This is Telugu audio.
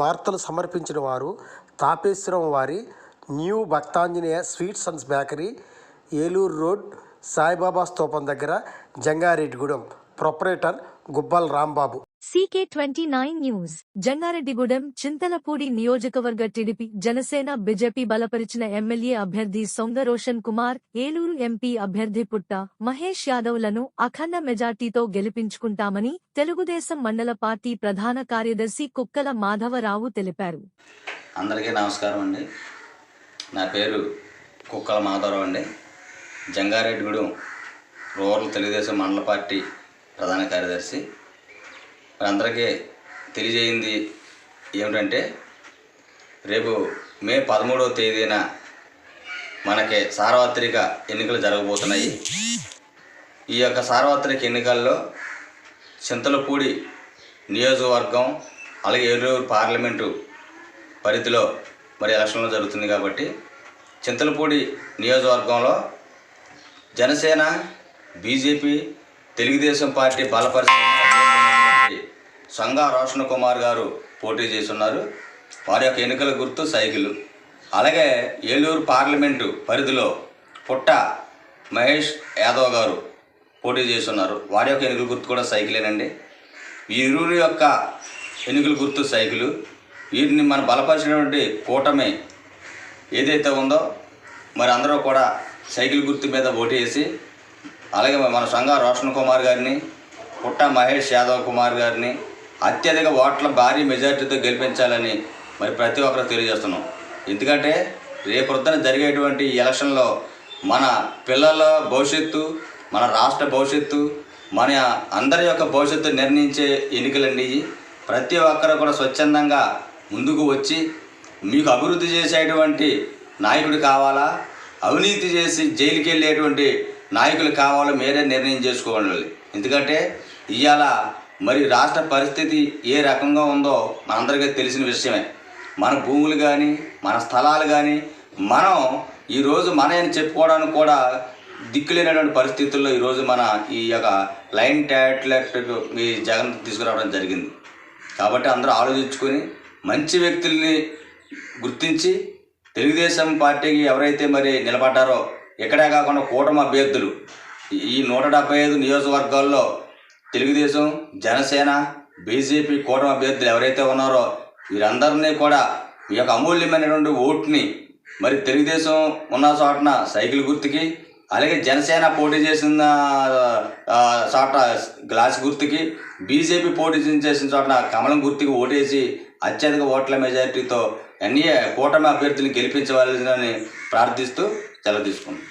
వార్తలు సమర్పించిన వారు తాపేశ్వరం వారి new Bhaktanjaneya sweets and bakery Eluru road Saibaba స్తూపం దగ్గర Jangareddygudem. Proprietor Gubbala Rambabu. CK twenty nine news. Jangareddygudem Chintalapudi నియోజకవర్గ టీడీపీ జనసేన బీజేపీ బలపరిచిన ఎమ్మెల్యే అభ్యర్థి సొంగ రోషన్ కుమార్ ఏలూరు ఎంపీ అభ్యర్థి పుట్ట మహేష్ యాదవ్లను అఖండ మెజార్టీతో గెలిపించుకుంటామని తెలుగుదేశం మండల పార్టీ ప్రధాన కార్యదర్శి కుక్కల మాధవరావు తెలిపారు. అందరికీ నమస్కారం అండి. నా పేరు కుక్కల మాధవరావు అండి. జంగారెడ్డిగూడెం రూరల్ తెలుగుదేశం మండల పార్టీ ప్రధాన కార్యదర్శి. అందరికీ తెలియజేయింది ఏమిటంటే రేపు మే పదమూడవ తేదీన మనకి సార్వత్రిక ఎన్నికలు జరగబోతున్నాయి. ఈ యొక్క సార్వత్రిక ఎన్నికల్లో చింతలపూడి నియోజకవర్గం అలాగే ఏలూరు పార్లమెంటు పరిధిలో మరి ఎలక్షన్లో జరుగుతుంది కాబట్టి చింతలపూడి నియోజకవర్గంలో జనసేన బీజేపీ తెలుగుదేశం పార్టీ బలపరిచిన సంగా రోషన్ కుమార్ గారు పోటీ చేస్తున్నారు. వారి యొక్క ఎన్నికల గుర్తు సైకిల్. అలాగే ఏలూరు పార్లమెంటు పరిధిలో పుట్ట మహేష్ యాదవ్ గారు పోటీ చేస్తున్నారు. వారి యొక్క ఎన్నికల గుర్తు కూడా సైకిలేనండి. ఈ యొక్క ఎన్నికల గుర్తు సైకిలు. వీటిని మనం బలపరిచినటువంటి కూటమి ఏదైతే ఉందో మరి అందరూ కూడా సైకిల్ గుర్తు మీద ఓటు వేసి అలాగే మన సంఘ రోషన్ కుమార్ గారిని పుట్ట మహేష్ యాదవ్ కుమార్ గారిని అత్యధిక ఓట్ల భారీ మెజార్టీతో గెలిపించాలని మరి ప్రతి ఒక్కరు తెలియజేస్తున్నాం. ఎందుకంటే రేపొద్దున జరిగేటువంటి ఎలక్షన్లో మన పిల్లల భవిష్యత్తు మన రాష్ట్ర భవిష్యత్తు మన అందరి యొక్క భవిష్యత్తు నిర్ణయించే ఎన్నికలండి ప్రతి ఒక్కరు కూడా స్వచ్ఛందంగా ముందుకు వచ్చి మీకు అభివృద్ధి చేసేటువంటి నాయకుడు కావాలా? అవినీతి చేసి జైలుకి వెళ్ళేటువంటి నాయకులు కావాలో మీరే నిర్ణయం చేసుకోవాలి. ఎందుకంటే ఇవాళ మరి రాష్ట్ర పరిస్థితి ఏ రకంగా ఉందో మనందరికీ తెలిసిన విషయమే. మన భూములు కానీ మన స్థలాలు కానీ మనం ఈరోజు మన అని చెప్పుకోవడానికి కూడా దిక్కులేనటువంటి పరిస్థితుల్లో ఈరోజు మన ఈ యొక్క లైన్ ట్యాట్లెక్ట్ ఈ జగన్ తీసుకురావడం జరిగింది. కాబట్టి అందరూ ఆలోచించుకొని మంచి వ్యక్తుల్ని గుర్తించి తెలుగుదేశం పార్టీకి ఎవరైతే మరి నిలబడ్డారో ఎక్కడే కాకుండా కూటమి అభ్యర్థులు ఈ నూట డెబ్బై ఐదు నియోజకవర్గాల్లో తెలుగుదేశం జనసేన బీజేపీ కూటమి అభ్యర్థులు ఎవరైతే ఉన్నారో వీరందరినీ కూడా ఈ యొక్క అమూల్యమైనటువంటి ఓట్ని మరి తెలుగుదేశం ఉన్న చోటన సైకిల్ గుర్తుకి అలాగే జనసేన పోటీ చేసిన చోట గ్లాస్ గుర్తుకి బీజేపీ పోటీ చేసిన చోటన కమలం గుర్తుకి ఓటేసి అత్యధిక ఓట్ల మెజారిటీతో ఎన్ఏ కూటమి అభ్యర్థిని గెలిపించవలసిందని ప్రార్థిస్తూ సెలవు తీసుకున్నాం